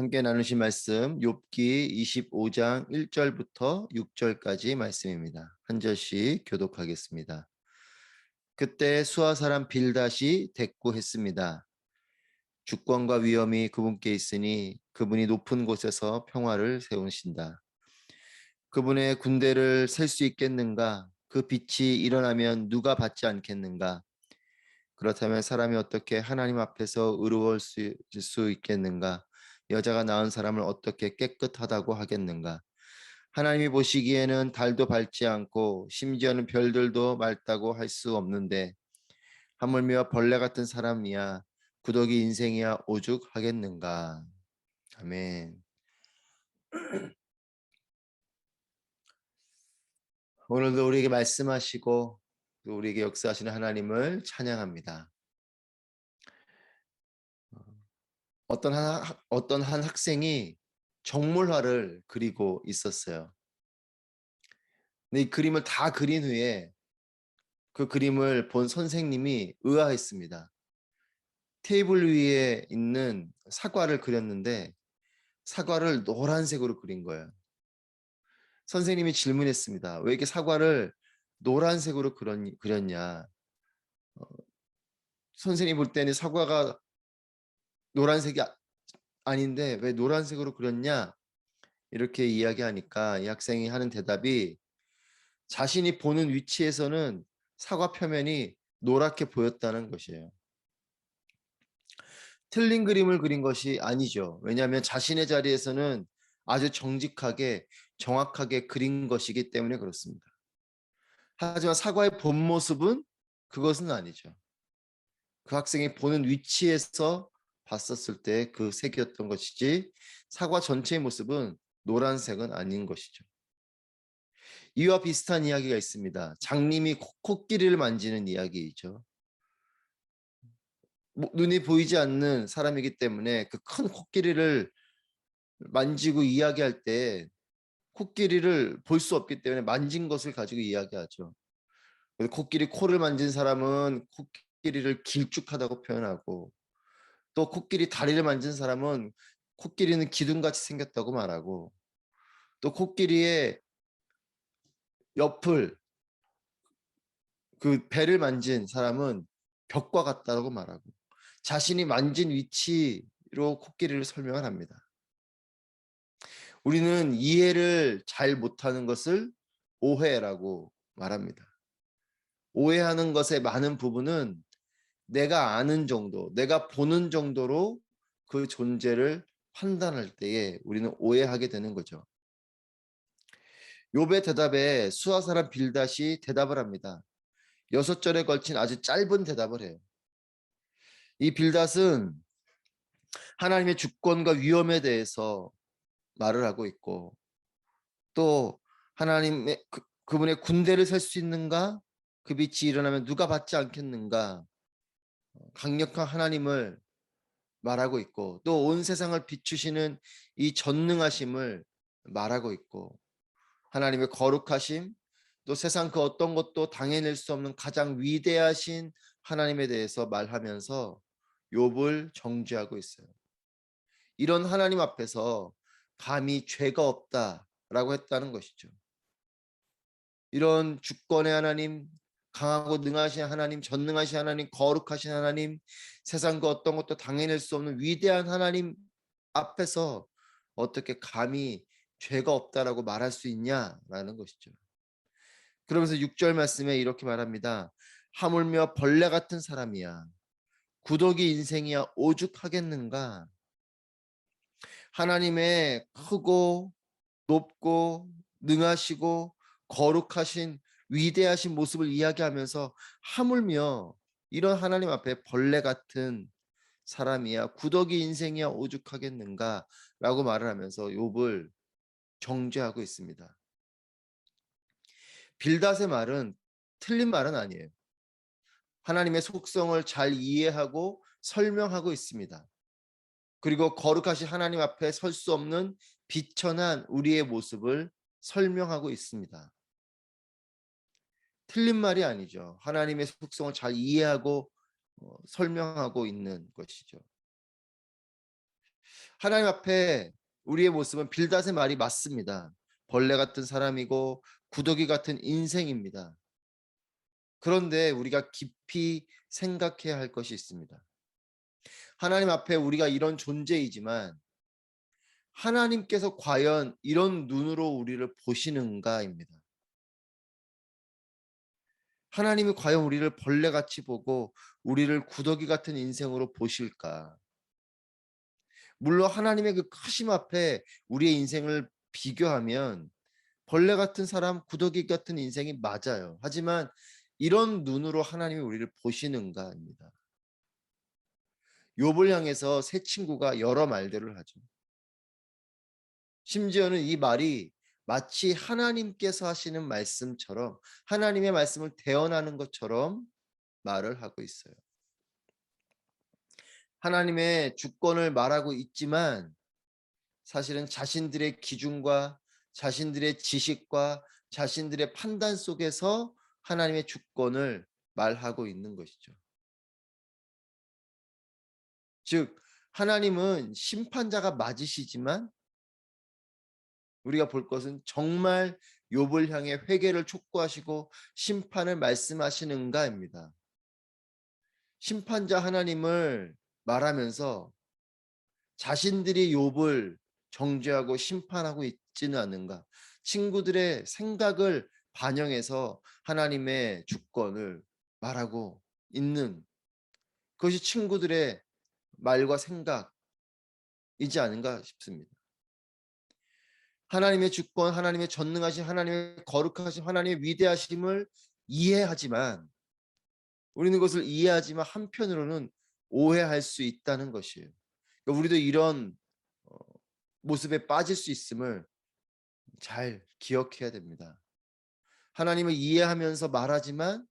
함께 나누신 말씀 욥기 25장 1절부터 6절까지 말씀입니다. 한 절씩 교독하겠습니다. 그때 수아 사람 빌닷이 대꾸했습니다. 주권과 위엄이 그분께 있으니 그분이 높은 곳에서 평화를 세우신다. 그분의 군대를 셀 수 있겠는가? 그 빛이 일어나면 누가 받지 않겠는가? 그렇다면 사람이 어떻게 하나님 앞에서 의로워질 수 있겠는가? 여자가 낳은 사람을 어떻게 깨끗하다고 하겠는가? 하나님이 보시기에는 달도 밝지 않고 심지어는 별들도 맑다고 할 수 없는데 하물며 벌레 같은 사람이야 구덕이 인생이야 오죽 하겠는가? 아멘. 오늘도 우리에게 말씀하시고 또 우리에게 역사하시는 하나님을 찬양합니다. 어떤 한, 학- 어떤 한 학생이 정물화를 그리고 있었어요. 근데 이 그림을 다 그린 후에 그 그림을 본 선생님이 의아했습니다. 테이블 위에 있는 사과를 그렸는데 사과를 노란색으로 그린 거예요. 선생님이 질문했습니다. 왜 이렇게 사과를 노란색으로 그렸- 그렸냐? 어, 선생님 볼 때는 사과가 노란색이 아- 아닌데 왜 노란색으로 그렸냐? 이렇게 이야기하니까 이 학생이 하는 대답이 자신이 보는 위치에서는 사과 표면이 노랗게 보였다는 것이에요. 틀린 그림을 그린 것이 아니죠. 왜냐하면 자신의 자리에서는 아주 정직하게 정확하게 그린 것이기 때문에 그렇습니다. 하지만 사과의 본 모습은 그것은 아니죠. 그 학생이 보는 위치에서 봤었을 때 그 색이었던 것이지 사과 전체의 모습은 노란색은 아닌 것이죠. 이와 비슷한 이야기가 있습니다. 장님이 코- 코끼리를 만지는 이야기이죠. 뭐- 눈이 보이지 않는 사람이기 때문에 그 큰 코끼리를 만지고 이야기할 때 코끼리를 볼 수 없기 때문에 만진 것을 가지고 이야기하죠. 코끼리 코를 만진 사람은 코끼리를 길쭉하다고 표현하고 또 코끼리 다리를 만진 사람은 코끼리는 기둥같이 생겼다고 말하고 또 코끼리의 옆을 그 배를 만진 사람은 벽과 같다고 말하고 자신이 만진 위치로 코끼리를 설명을 합니다. 우리는 이해를 잘 못하는 것을 오해라고 말합니다. 오해하는 것의 많은 부분은 내가 아는 정도, 내가 보는 정도로 그 존재를 판단할 때에 우리는 오해하게 되는 거죠. 욥의 대답에 수아 사람 빌닷이 대답을 합니다. 여섯 절에 걸친 아주 짧은 대답을 해요. 이 빌닷은 하나님의 주권과 위엄에 대해서 말을 하고 있고 또 하나님의 그, 그분의 군대를 셀수 있는가? 그 빛이 일어나면 누가 받지 않겠는가? 어, 강력한 하나님을 말하고 있고 또 온 세상을 비추시는 이 전능하심을 말하고 있고 하나님의 거룩하심 또 세상 그 어떤 것도 당해낼 수 없는 가장 위대하신 하나님에 대해서 말하면서 욥을 정죄하고 있어요. 이런 하나님 앞에서 감히 죄가 없다라고 했다는 것이죠. 이런 주권의 하나님, 강하고 능하신 하나님, 전능하신 하나님, 거룩하신 하나님, 세상 그 어떤 것도 당해낼 수 없는 위대한 하나님 앞에서 어떻게 감히 죄가 없다라고 말할 수 있냐라는 것이죠. 그러면서 6절 말씀에 이렇게 말합니다. 하물며 벌레 같은 사람이야. 구덕이 인생이야 오죽하겠는가? 하나님의 크고 높고 능하시고 거룩하신 위대하신 모습을 이야기하면서 하물며 이런 하나님 앞에 벌레 같은 사람이야 구덕이 인생이야 오죽하겠는가 라고 말을 하면서 욥을 정죄하고 있습니다. 빌닷의 말은 틀린 말은 아니에요. 하나님의 속성을 잘 이해하고 설명하고 있습니다. 그리고 거룩하신 하나님 앞에 설 수 없는 비천한 우리의 모습을 설명하고 있습니다. 틀린 말이 아니죠. 하나님의 속성을 잘 이해하고 어, 설명하고 있는 것이죠. 하나님 앞에 우리의 모습은 빌닷의 말이 맞습니다. 벌레 같은 사람이고 구더기 같은 인생입니다. 그런데 우리가 깊이 생각해야 할 것이 있습니다. 하나님 앞에 우리가 이런 존재이지만 하나님께서 과연 이런 눈으로 우리를 보시는가입니다. 하나님이 과연 우리를 벌레같이 보고 우리를 구더기 같은 인생으로 보실까? 물론 하나님의 그 크심 앞에 우리의 인생을 비교하면 벌레 같은 사람, 구더기 같은 인생이 맞아요. 하지만 이런 눈으로 하나님이 우리를 보시는가입니다. 욥을 향해서 새 친구가 여러 말들을 하죠. 심지어는 이 말이 마치 하나님께서 하시는 말씀처럼 하나님의 말씀을 대언하는 것처럼 말을 하고 있어요. 하나님의 주권을 말하고 있지만 사실은 자신들의 기준과 자신들의 지식과 자신들의 판단 속에서 하나님의 주권을 말하고 있는 것이죠. 즉 하나님은 심판자가 맞으시지만 우리가 볼 것은 정말 욥을 향해 회개를 촉구하시고 심판을 말씀하시는가입니다. 심판자 하나님을 말하면서 자신들이 욥을 정죄하고 심판하고 있지는 않는가? 친구들의 생각을 반영해서 하나님의 주권을 말하고 있는 그것이 친구들의 말과 생각이지 않은가 싶습니다. 하나님의 주권, 하나님의 전능하신 하나님의 거룩하신 하나님의 위대하심을 이해하지만 우리는 그것을 이해하지만 한편으로는 오해할 수 있다는 것이에요. 그러니까 우리도 이런 어, 모습에 빠질 수 있음을 잘 기억해야 됩니다. 하나님을 이해하면서 말하지만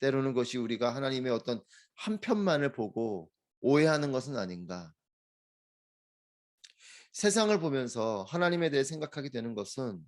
때로는 것이 우리가 하나님의 어떤 한편만을 보고 오해하는 것은 아닌가. 세상을 보면서 하나님에 대해 생각하게 되는 것은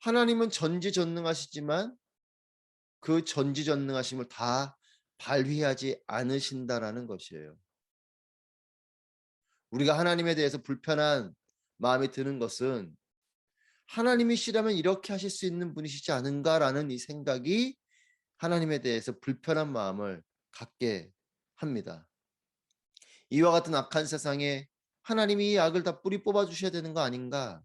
하나님은 전지전능하시지만 그 전지전능하심을 다 발휘하지 않으신다라는 것이에요. 우리가 하나님에 대해서 불편한 마음이 드는 것은 하나님이시라면 이렇게 하실 수 있는 분이시지 않은가라는 이 생각이 하나님에 대해서 불편한 마음을 갖게 합니다. 이와 같은 악한 세상에 하나님이 이 악을 다 뿌리 뽑아 주셔야 되는 거 아닌가?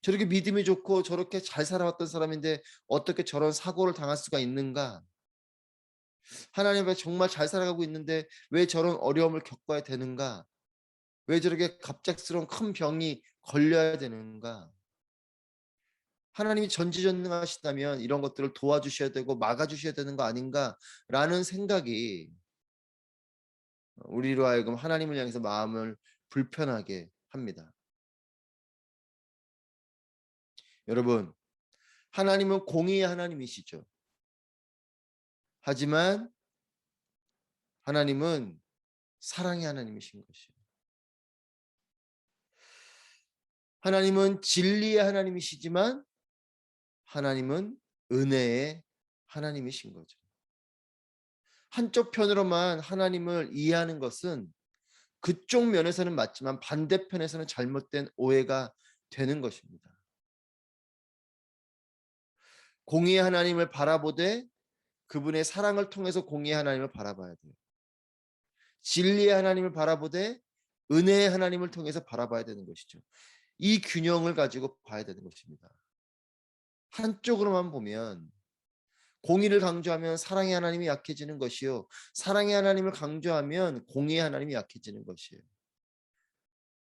저렇게 믿음이 좋고 저렇게 잘 살아왔던 사람인데 어떻게 저런 사고를 당할 수가 있는가? 하나님 앞에 정말 잘 살아가고 있는데 왜 저런 어려움을 겪어야 되는가? 왜 저렇게 갑작스러운 큰 병이 걸려야 되는가? 하나님이 전지전능하시다면 이런 것들을 도와주셔야 되고 막아주셔야 되는 거 아닌가라는 생각이 우리로 하여금 하나님을 향해서 마음을 불편하게 합니다. 여러분, 하나님은 공의의 하나님이시죠. 하지만 하나님은 사랑의 하나님이신 것이에요. 하나님은 진리의 하나님이시지만 하나님은 은혜의 하나님이신 거죠. 한쪽 편으로만 하나님을 이해하는 것은 그쪽 면에서는 맞지만 반대편에서는 잘못된 오해가 되는 것입니다. 공의의 하나님을 바라보되 그분의 사랑을 통해서 공의의 하나님을 바라봐야 돼요. 진리의 하나님을 바라보되 은혜의 하나님을 통해서 바라봐야 되는 것이죠. 이 균형을 가지고 봐야 되는 것입니다. 한쪽으로만 보면 공의를 강조하면 사랑의 하나님이 약해지는 것이요. 사랑의 하나님을 강조하면 공의의 하나님이 약해지는 것이에요.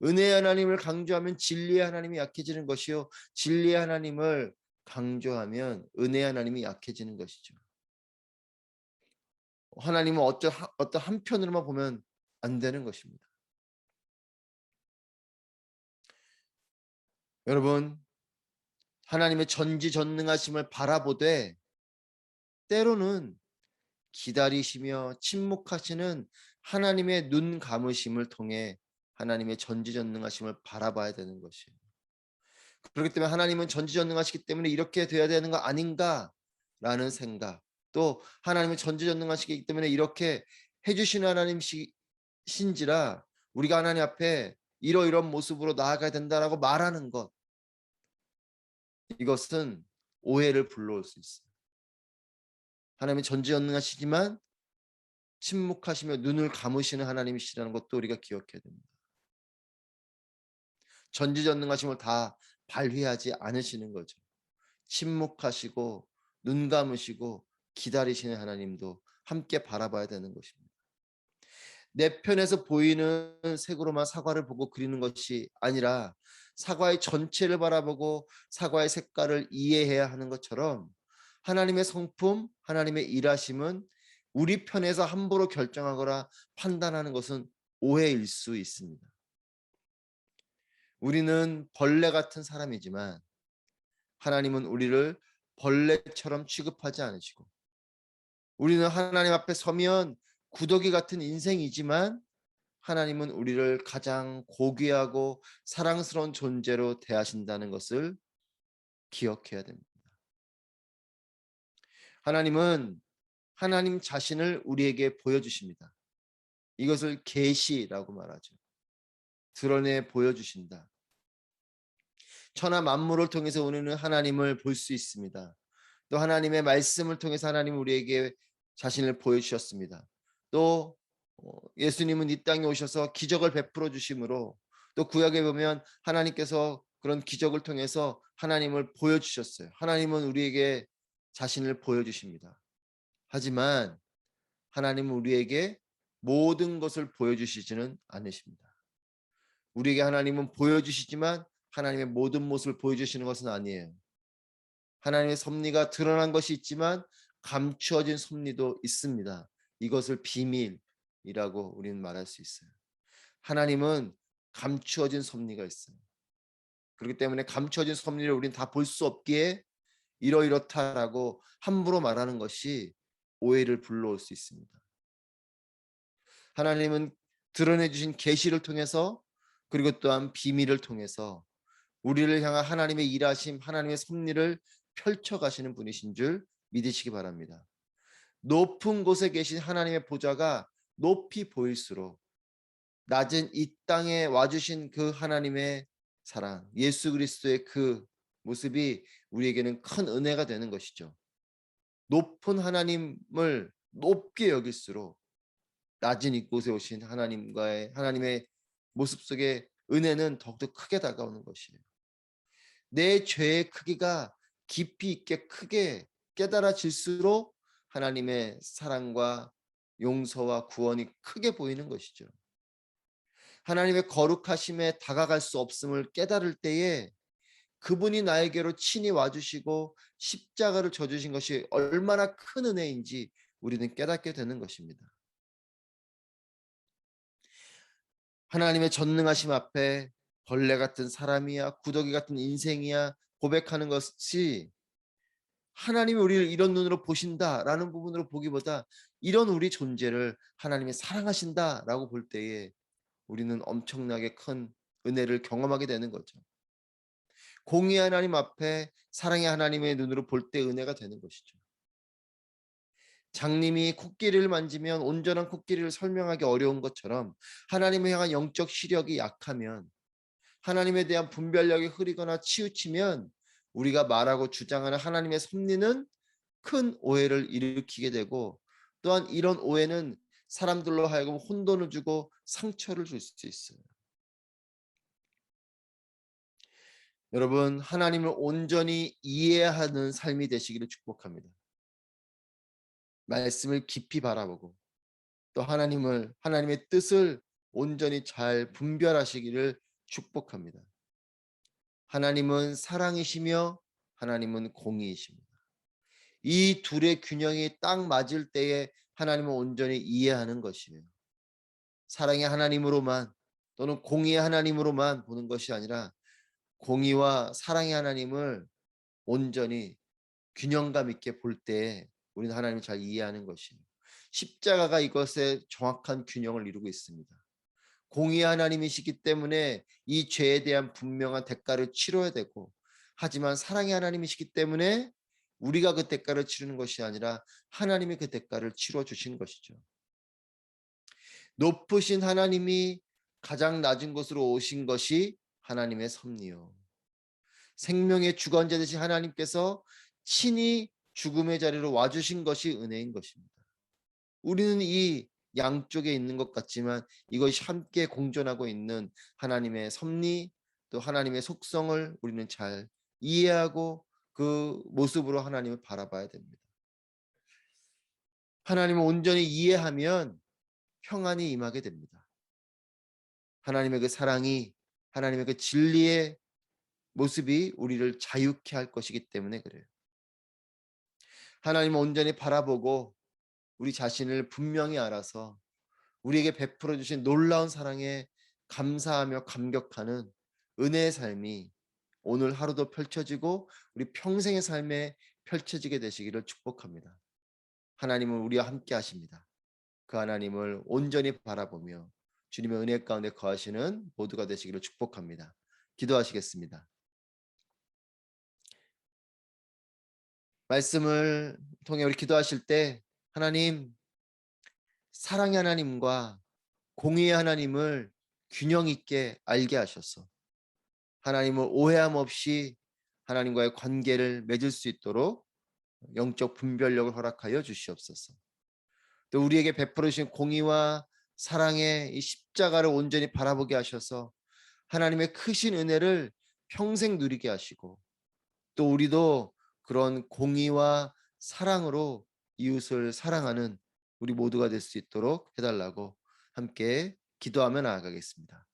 은혜의 하나님을 강조하면 진리의 하나님이 약해지는 것이요. 진리의 하나님을 강조하면 은혜의 하나님이 약해지는 것이죠. 하나님은 어떤 어떤 한편으로만 보면 안 되는 것입니다. 여러분 하나님의 전지전능하심을 바라보되 때로는 기다리시며 침묵하시는 하나님의 눈 감으심을 통해 하나님의 전지전능하심을 바라봐야 되는 것이에요. 그렇기 때문에 하나님은 전지전능하시기 때문에 이렇게 돼야 되는 거 아닌가라는 생각 또 하나님은 전지전능하시기 때문에 이렇게 해주시는 하나님이신지라 우리가 하나님 앞에 이러이런 모습으로 나아가야 된다라고 말하는 것 이것은 오해를 불러올 수 있어요. 하나님이 전지전능하시지만 침묵하시며 눈을 감으시는 하나님이시라는 것도 우리가 기억해야 됩니다. 전지전능하심을 다 발휘하지 않으시는 거죠. 침묵하시고 눈 감으시고 기다리시는 하나님도 함께 바라봐야 되는 것입니다. 내 편에서 보이는 색으로만 사과를 보고 그리는 것이 아니라 사과의 전체를 바라보고 사과의 색깔을 이해해야 하는 것처럼 하나님의 성품, 하나님의 일하심은 우리 편에서 함부로 결정하거나 판단하는 것은 오해일 수 있습니다. 우리는 벌레 같은 사람이지만 하나님은 우리를 벌레처럼 취급하지 않으시고 우리는 하나님 앞에 서면 구더기 같은 인생이지만 하나님은 우리를 가장 고귀하고 사랑스러운 존재로 대하신다는 것을 기억해야 됩니다. 하나님은 하나님 자신을 우리에게 보여주십니다. 이것을 계시라고 말하죠. 드러내 보여주신다. 천하 만물을 통해서 우리는 하나님을 볼 수 있습니다. 또 하나님의 말씀을 통해서 하나님 우리에게 자신을 보여주셨습니다. 또 어, 예수님은 이 땅에 오셔서 기적을 베풀어 주심으로 또 구약에 보면 하나님께서 그런 기적을 통해서 하나님을 보여주셨어요. 하나님은 우리에게 자신을 보여주십니다. 하지만 하나님은 우리에게 모든 것을 보여주시지는 않으십니다. 우리에게 하나님은 보여주시지만 하나님의 모든 모습을 보여주시는 것은 아니에요. 하나님의 섭리가 드러난 것이 있지만 감추어진 섭리도 있습니다. 이것을 비밀이라고 우리는 말할 수 있어요. 하나님은 감추어진 섭리가 있어요. 그렇기 때문에 감추어진 섭리를 우리는 다 볼 수 없기에 이러이렇다라고 함부로 말하는 것이 오해를 불러올 수 있습니다. 하나님은 드러내 주신 계시를 통해서 그리고 또한 비밀을 통해서 우리를 향한 하나님의 일하심, 하나님의 섭리를 펼쳐 가시는 분이신 줄 믿으시기 바랍니다. 높은 곳에 계신 하나님의 보좌가 높이 보일수록 낮은 이 땅에 와주신 그 하나님의 사랑, 예수 그리스도의 그 모습이 우리에게는 큰 은혜가 되는 것이죠. 높은 하나님을 높게 여길수록 낮은 이곳에 오신 하나님과의 하나님의 모습 속에 은혜는 더욱더 크게 다가오는 것이에요. 내 죄의 크기가 깊이 있게 크게 깨달아질수록 하나님의 사랑과 용서와 구원이 크게 보이는 것이죠. 하나님의 거룩하심에 다가갈 수 없음을 깨달을 때에 그분이 나에게로 친히 와주시고 십자가를 져주신 것이 얼마나 큰 은혜인지 우리는 깨닫게 되는 것입니다. 하나님의 전능하심 앞에 벌레 같은 사람이야 구더기 같은 인생이야 고백하는 것이 하나님이 우리를 이런 눈으로 보신다라는 부분으로 보기보다 이런 우리 존재를 하나님이 사랑하신다라고 볼 때에 우리는 엄청나게 큰 은혜를 경험하게 되는 거죠. 공의 하나님 앞에 사랑의 하나님의 눈으로 볼 때 은혜가 되는 것이죠. 장님이 코끼리를 만지면 온전한 코끼리를 설명하기 어려운 것처럼 하나님을 향한 영적 시력이 약하면 하나님에 대한 분별력이 흐리거나 치우치면 우리가 말하고 주장하는 하나님의 섭리는 큰 오해를 일으키게 되고 또한 이런 오해는 사람들로 하여금 혼돈을 주고 상처를 줄 수 있어요. 여러분 하나님을 온전히 이해하는 삶이 되시기를 축복합니다. 말씀을 깊이 바라보고 또 하나님을 하나님의 뜻을 온전히 잘 분별하시기를 축복합니다. 하나님은 사랑이시며 하나님은 공의이십니다. 이 둘의 균형이 딱 맞을 때에 하나님을 온전히 이해하는 것이에요. 사랑의 하나님으로만 또는 공의의 하나님으로만 보는 것이 아니라 공의와 사랑의 하나님을 온전히 균형감 있게 볼 때 우리는 하나님을 잘 이해하는 것이에요. 십자가가 이것의 정확한 균형을 이루고 있습니다. 공의 하나님이시기 때문에 이 죄에 대한 분명한 대가를 치러야 되고 하지만 사랑의 하나님이시기 때문에 우리가 그 대가를 치르는 것이 아니라 하나님이 그 대가를 치러 주시는 것이죠. 높으신 하나님이 가장 낮은 곳으로 오신 것이 하나님의 섭리요. 생명의 주관자 되신 하나님께서 친히 죽음의 자리로 와주신 것이 은혜인 것입니다. 우리는 이 양쪽에 있는 것 같지만 이것이 함께 공존하고 있는 하나님의 섭리 또 하나님의 속성을 우리는 잘 이해하고 그 모습으로 하나님을 바라봐야 됩니다. 하나님을 온전히 이해하면 평안이 임하게 됩니다. 하나님의 그 사랑이 하나님의 그 진리의 모습이 우리를 자유케 할 것이기 때문에 그래요. 하나님을 온전히 바라보고 우리 자신을 분명히 알아서 우리에게 베풀어 주신 놀라운 사랑에 감사하며 감격하는 은혜의 삶이 오늘 하루도 펼쳐지고 우리 평생의 삶에 펼쳐지게 되시기를 축복합니다. 하나님은 우리와 함께 하십니다. 그 하나님을 온전히 바라보며 주님의 은혜 가운데 거하시는 모두가 되시기를 축복합니다. 기도하시겠습니다. 말씀을 통해 우리 기도하실 때 하나님 사랑의 하나님과 공의의 하나님을 균형 있게 알게 하셔서 하나님을 오해함 없이 하나님과의 관계를 맺을 수 있도록 영적 분별력을 허락하여 주시옵소서. 또 우리에게 베풀어 주신 공의와 사랑의 이 십자가를 온전히 바라보게 하셔서 하나님의 크신 은혜를 평생 누리게 하시고 또 우리도 그런 공의와 사랑으로 이웃을 사랑하는 우리 모두가 될 수 있도록 해달라고 함께 기도하며 나아가겠습니다.